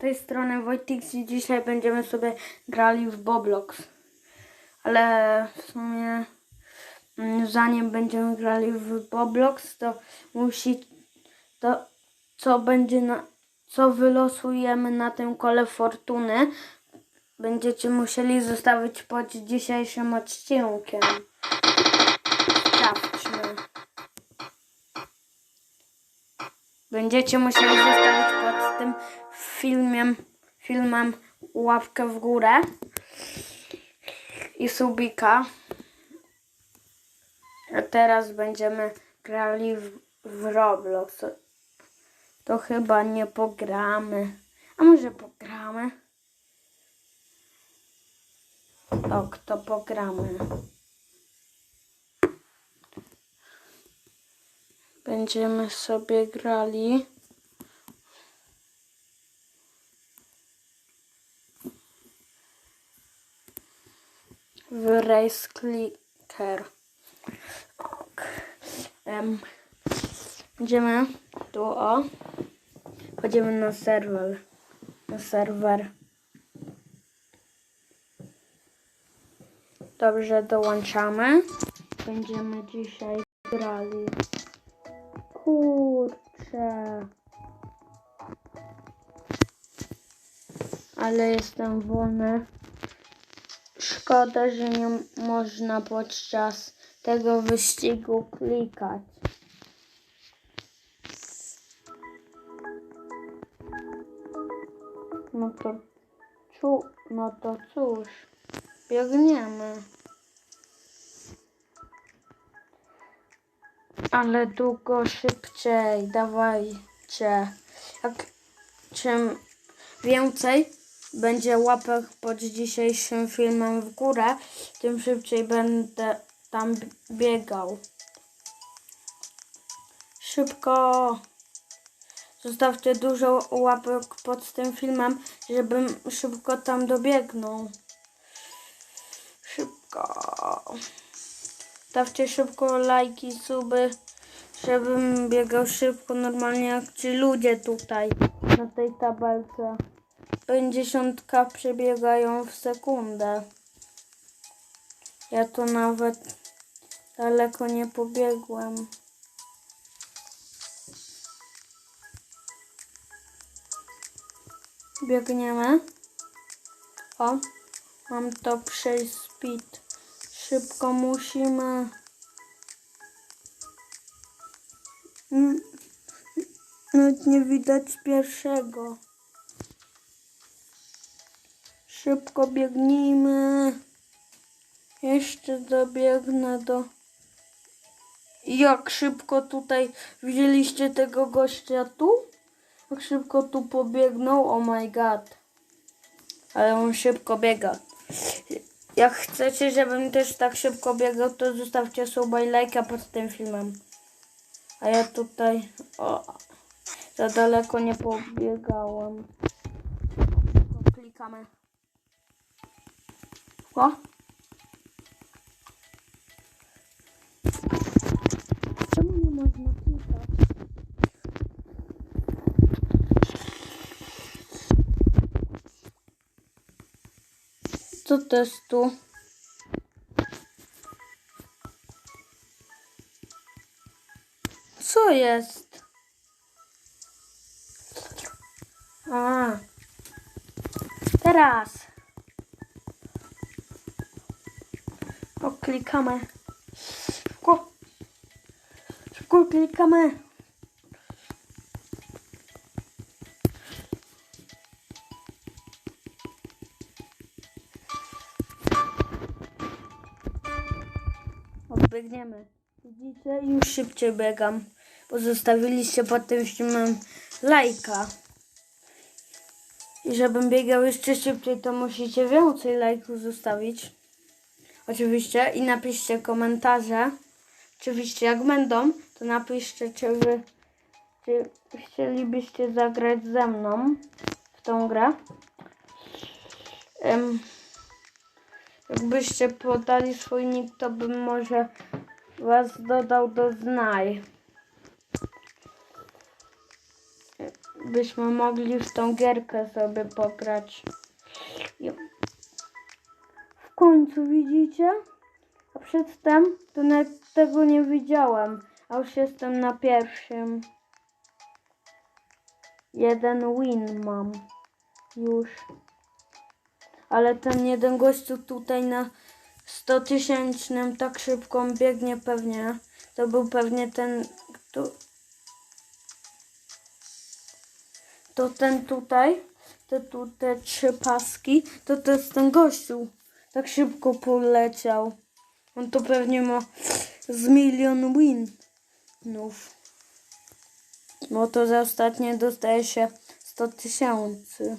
tej strony Wojtix i dzisiaj będziemy sobie grali w Boblox. Ale w sumie mm, zanim będziemy grali w Boblox, to musi to co będzie na co wylosujemy na tym kole fortuny będziecie musieli zostawić pod dzisiejszym odcinkiem. Sprawdźmy. Będziecie musieli zostawić pod tym filmem, filmem łapkę w górę i subika. A teraz będziemy grali w, w Roblox. To chyba nie pogramy. A może pogramy? Ok, to pogramy. Będziemy sobie grali. W Race Clicker. Ok. Em, Będziemy tu o. Chodzimy na serwer. Na serwer. Dobrze, dołączamy. Będziemy dzisiaj grali. Kurczę. Ale jestem wolny. Szkoda, że nie można podczas tego wyścigu klikać. No to, czu, no to cóż, biegniemy. Ale długo szybciej, dawajcie. Jak czym więcej będzie łapek pod dzisiejszym filmem w górę, tym szybciej będę tam biegał. Szybko! Zostawcie dużo łapek pod tym filmem, żebym szybko tam dobiegnął. Szybko. Stawcie szybko lajki, suby, żebym biegał szybko, normalnie jak ci ludzie tutaj na tej tabelce. 50 przebiegają w sekundę. Ja tu nawet daleko nie pobiegłem. Biegniemy. O, mam to przejść speed. Szybko musimy. Nawet nie widać pierwszego. Szybko biegnijmy. Jeszcze dobiegnę do. Jak szybko tutaj widzieliście tego gościa tu? Jak szybko tu pobiegnął? Oh my god. Ale on szybko biega. Jak chcecie, żebym też tak szybko biegał, to zostawcie suba i lajka pod tym filmem. A ja tutaj o, za daleko nie pobiegałem. Klikamy. Czemu nie można klikać? Co to jest tu? Co jest? A. Teraz. Klikamy. Szybko. Szybko klikamy. Odbiegniemy. Widzicie? Już szybciej biegam. Bo zostawiliście pod tym filmem lajka. I żebym biegał jeszcze szybciej, to musicie więcej lajków zostawić. Oczywiście. I napiszcie komentarze. Oczywiście jak będą, to napiszcie, czy wy czy chcielibyście zagrać ze mną w tą grę. Em, jakbyście podali swój nick, to bym może was dodał do znaj. byśmy mogli w tą gierkę sobie pograć. Końcu widzicie? A przedtem to nawet tego nie widziałem, a już jestem na pierwszym. Jeden win mam już. Ale ten jeden gościu tutaj na 100 tysięcznym tak szybko biegnie pewnie. To był pewnie ten, kto... To ten tutaj, te tu te trzy paski, to to jest ten gościu. Tak szybko poleciał. On to pewnie ma z milion winów. Bo to za ostatnie dostaje się 100 tysięcy.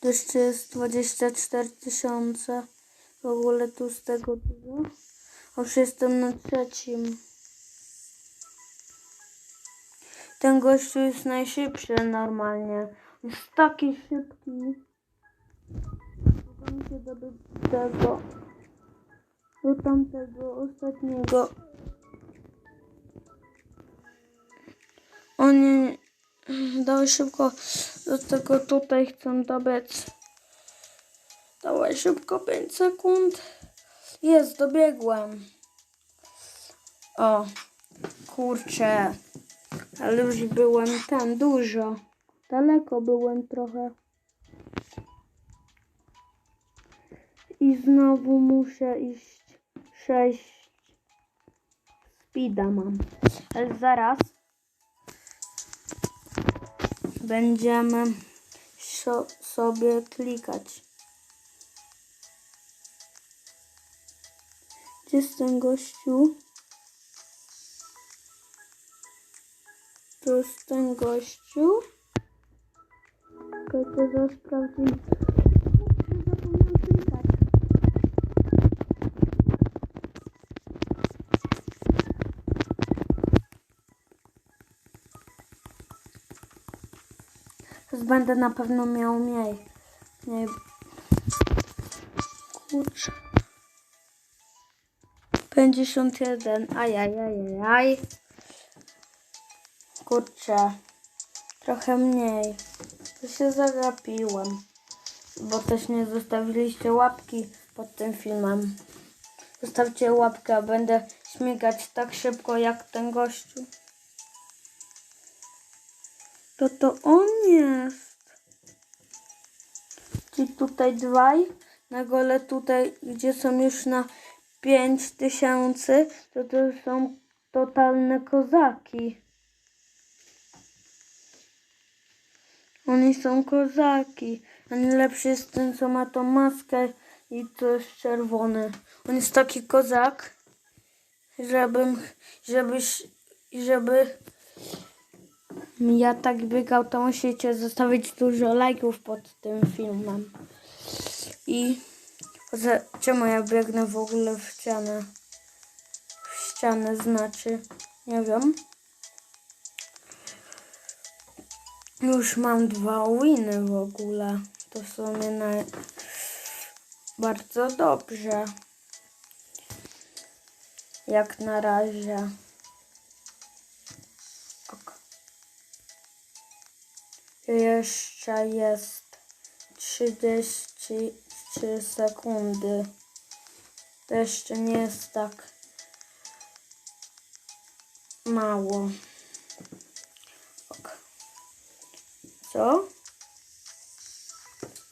To jeszcze jest 24 tysiące. W ogóle tu z tego dużo. Już jestem na trzecim. Ten gościu jest najszybszy normalnie. Jest taki szybki. Mi się dobyć tego. Do tamtego ostatniego. Oni dawaj szybko do tego tutaj chcą dobiec. Dawaj szybko 5 sekund. Jest, dobiegłem. O, kurczę. Ale już byłem tam dużo. Daleko byłem trochę. Znowu muszę iść 6 speeda mam. Ale zaraz będziemy so, sobie klikać. Gdzie jest ten gościu? To jest ten gościu. Czekaj, to zaraz sprawdzimy. Będę na pewno miał mniej. mniej. Kurczę. 51. Ajajajajaj. Kurczę. Trochę mniej. To się zagapiłem. Bo też nie zostawiliście łapki pod tym filmem. Zostawcie łapkę, a będę śmigać tak szybko jak ten gościu. To to on jest. Czyli tutaj dwaj. Na gole tutaj, gdzie są już na 5000, to to są totalne kozaki. Oni są kozaki. A najlepszy jest ten, co ma tą maskę i to jest czerwony. On jest taki kozak, żebym, żebyś, żeby ja tak biegał, to musicie zostawić dużo lajków pod tym filmem. I że, czemu ja biegnę w ogóle w ścianę? W ścianę znaczy, nie wiem. Już mam dwa winy w ogóle. To w sumie na... bardzo dobrze. Jak na razie. Jeszcze jest 33 sekundy. To jeszcze nie jest tak mało. Co?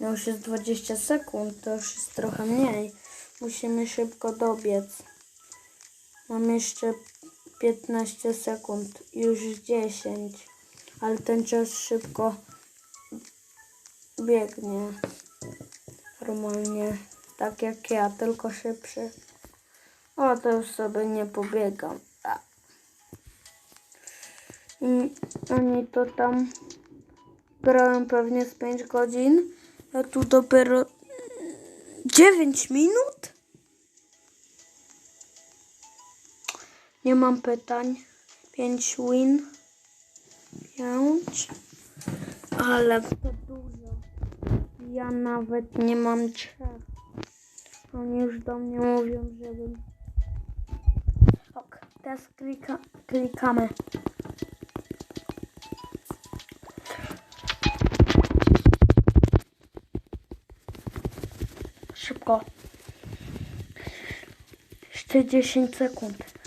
No już jest 20 sekund, to już jest trochę mniej. Musimy szybko dobiec. Mam jeszcze 15 sekund, już 10, ale ten czas szybko biegnie. Normalnie, tak jak ja, tylko szybszy. O, to już sobie nie pobiegam. A. I oni to tam grałem pewnie z 5 godzin, a tu dopiero 9 minut? Nie mam pytań. 5 win pięć, ale to dużo. Ja nawet nie mam trzech. Oni już do mnie mówią, żebym... Ok, teraz klika, klikamy. Szybko. Jeszcze 10 sekund.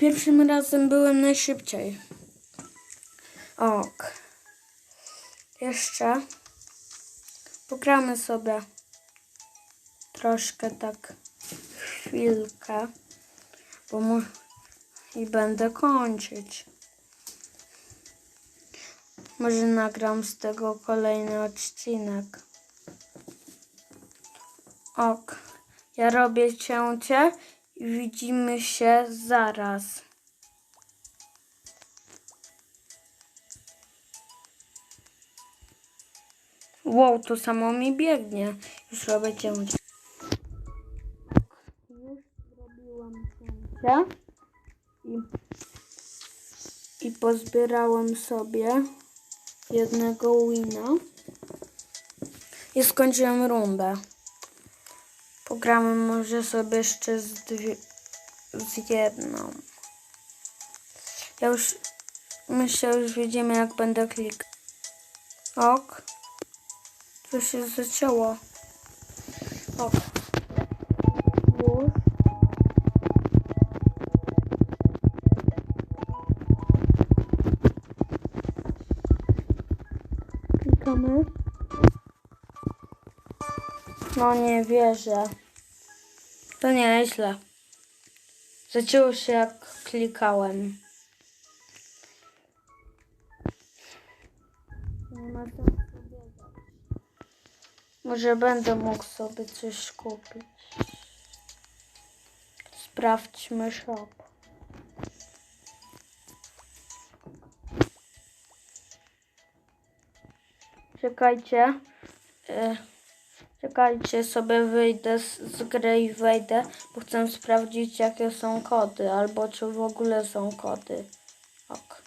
Pierwszym razem byłem najszybciej. Ok. Jeszcze pogramy sobie troszkę tak chwilkę, bo mu i będę kończyć. Może nagram z tego kolejny odcinek. Ok. Ja robię cięcie widzimy się zaraz. Wow, to samo mi biegnie. Już robię cięcie. Już zrobiłam cięcie i, i pozbierałam sobie jednego wina i skończyłem rundę. Pogramy może sobie jeszcze z, dwie, z jedną. Ja już myślę, już widzimy jak będę klikać. Ok. To się zacięło. Ok. No nie wierzę. To nieźle. Zaczęło się jak klikałem. Może będę mógł sobie coś kupić. Sprawdźmy shop. Czekajcie. Y Czekajcie, sobie wyjdę z, z gry i wejdę, bo chcę sprawdzić jakie są kody, albo czy w ogóle są kody. Ok.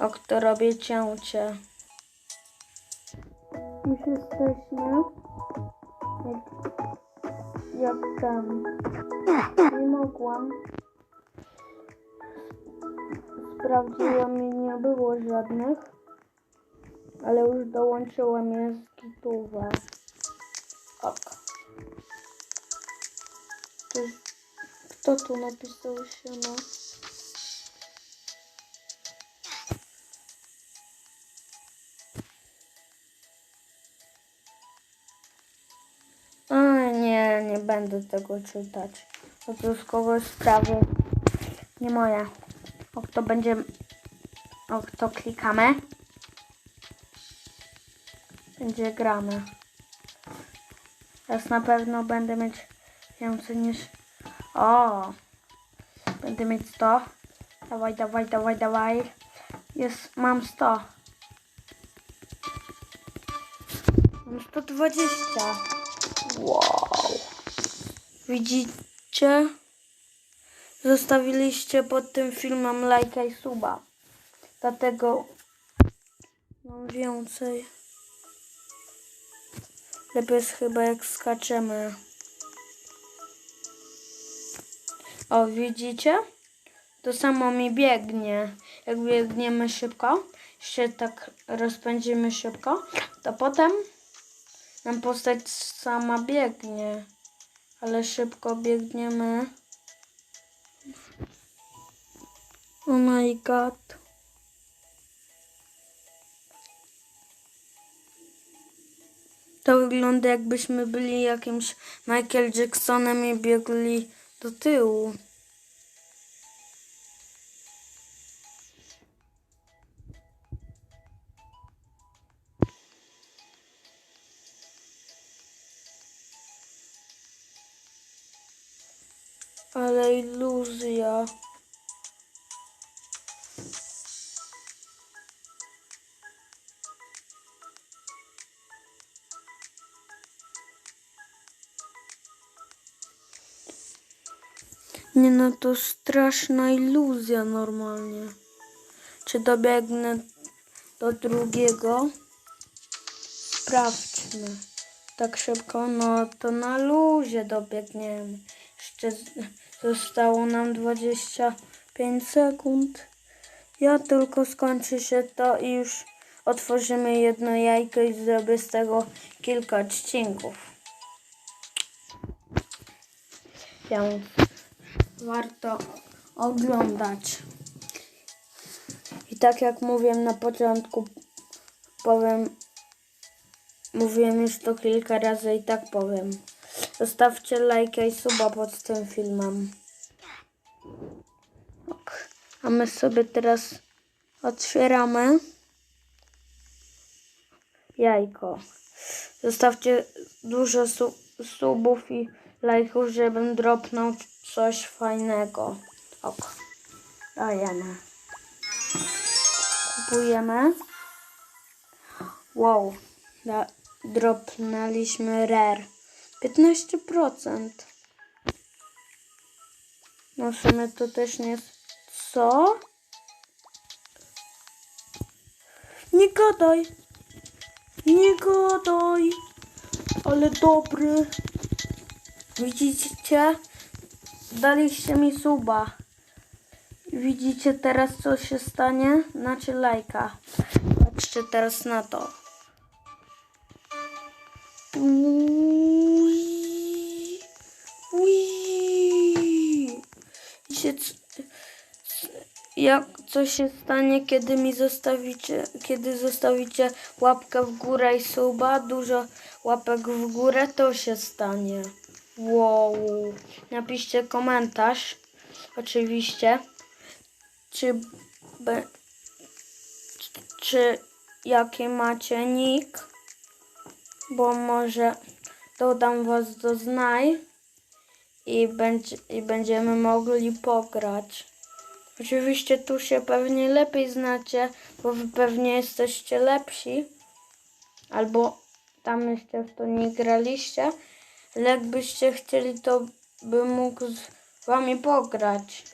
Ok, to robię cięcie. Już jesteśmy. Jak, tam. Nie mogłam. Sprawdziłam i nie było żadnych. Ale już dołączyłem jest gitówę. Ok. To, kto tu napisał się no? A nie, nie będę tego czytać. Kogoś sprawy. Nie moje. O, to będzie... O, to klikamy będzie grane. Teraz na pewno będę mieć więcej niż... O! Będę mieć 100. Dawaj, dawaj, dawaj, dawaj. Jest, mam 100. Mam 120. Wow. Widzicie? Zostawiliście pod tym filmem lajka i suba. Dlatego mam więcej. Lepiej jest chyba jak skaczemy. O, widzicie? To samo mi biegnie. Jak biegniemy szybko, się tak rozpędzimy szybko, to potem nam postać sama biegnie. Ale szybko biegniemy. Oh my god. To wygląda jakbyśmy byli jakimś Michael Jacksonem i biegli do tyłu. Ale iluzja. Nie no, to straszna iluzja normalnie. Czy dobiegnę do drugiego? Sprawdźmy. tak szybko, no to na luzie dobiegniemy. Jeszcze zostało nam 25 sekund. Ja tylko skończy się to i już otworzymy jedno jajko i zrobię z tego kilka odcinków. Więc warto oglądać. I tak jak mówiłem na początku, powiem, mówiłem już to kilka razy i tak powiem. Zostawcie lajka i suba pod tym filmem. Ok. A my sobie teraz otwieramy jajko. Zostawcie dużo su subów i lajków, żebym dropnął coś fajnego. Ok. Dajemy. Kupujemy. Wow. Da dropnęliśmy rare. 15%. No w sumie to też nie. Co? Nie gadaj. Nie gadaj. Ale dobry. Widzicie? Daliście mi suba. Widzicie teraz co się stanie? Znaczy lajka. Patrzcie teraz na to. Ui. Ui. C- jak co się stanie, kiedy mi zostawicie, kiedy zostawicie łapkę w górę i suba, dużo łapek w górę, to się stanie. Wow. Napiszcie komentarz, oczywiście, czy, be, czy jaki macie nick, bo może dodam was do znaj i, będzie, i będziemy mogli pograć. Oczywiście tu się pewnie lepiej znacie, bo wy pewnie jesteście lepsi. Albo tam jeszcze w to nie graliście. Ale jakbyście chcieli, to bym mógł z wami pograć.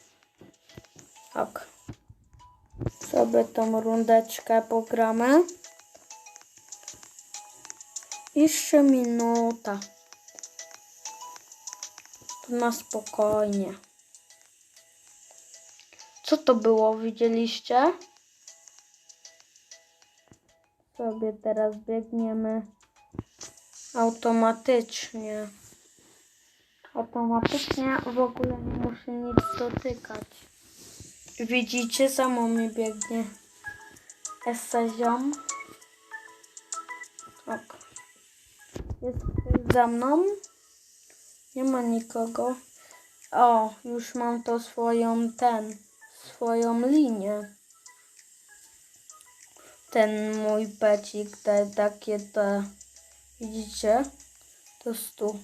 Tak. Sobie tą rundeczkę pogramy. Jeszcze minuta. To na spokojnie. Co to było? Widzieliście? Sobie teraz biegniemy automatycznie. Automatycznie w ogóle nie muszę nic dotykać. Widzicie, samo mi biegnie. Essa ziom. Ok. Jest ktoś za mną? Nie ma nikogo. O, już mam to swoją ten, swoją linię. Ten mój pecik, te takie te, widzicie? To jest tu.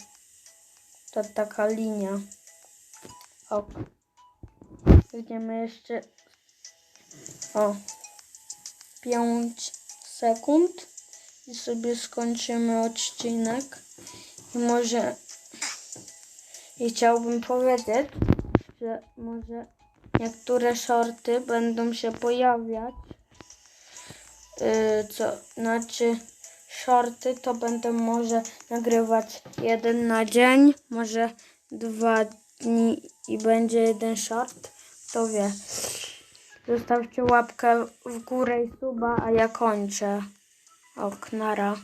Ta taka linia. Ok. Będziemy jeszcze, o, 5 sekund i sobie skończymy odcinek. I może i chciałbym powiedzieć, że może niektóre shorty będą się pojawiać. Yy, co znaczy shorty to będę może nagrywać jeden na dzień, może dwa dni i będzie jeden short. To wie. Zostawcie łapkę w górę i suba, a ja kończę. Ok, nara.